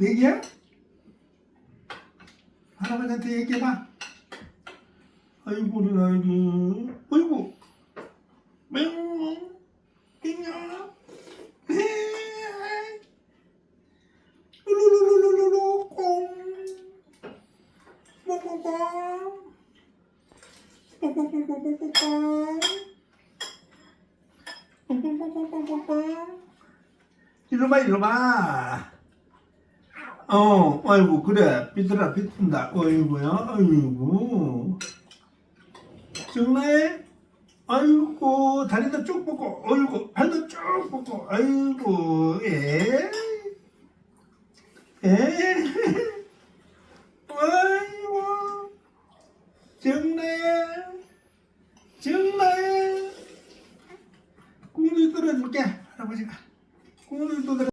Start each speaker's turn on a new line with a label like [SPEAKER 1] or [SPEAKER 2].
[SPEAKER 1] 네 개야? 할아버지한테 얘기해봐. 아이고, 우리 아이고. 아이고. 맹. 헤이. 룰루루루루루, 꽁. 뽕뽕뽕. 뽕뽕뽕뽕뽕뽕. 뽕뽕뽕뽕뽕뽕. 이리 와, 이리 와. 어, 아이고, 그래. 삐뚤어, 삐뚤다. 아이고야, 아이고. 정말? 아이고, 다리도 쭉 뻗고, 아이고, 발도 쭉 뻗고, 아이고, 에? 에? 아이고, 정말, 정말, 꿈을 들어줄게, 할아버지가. 또 들어.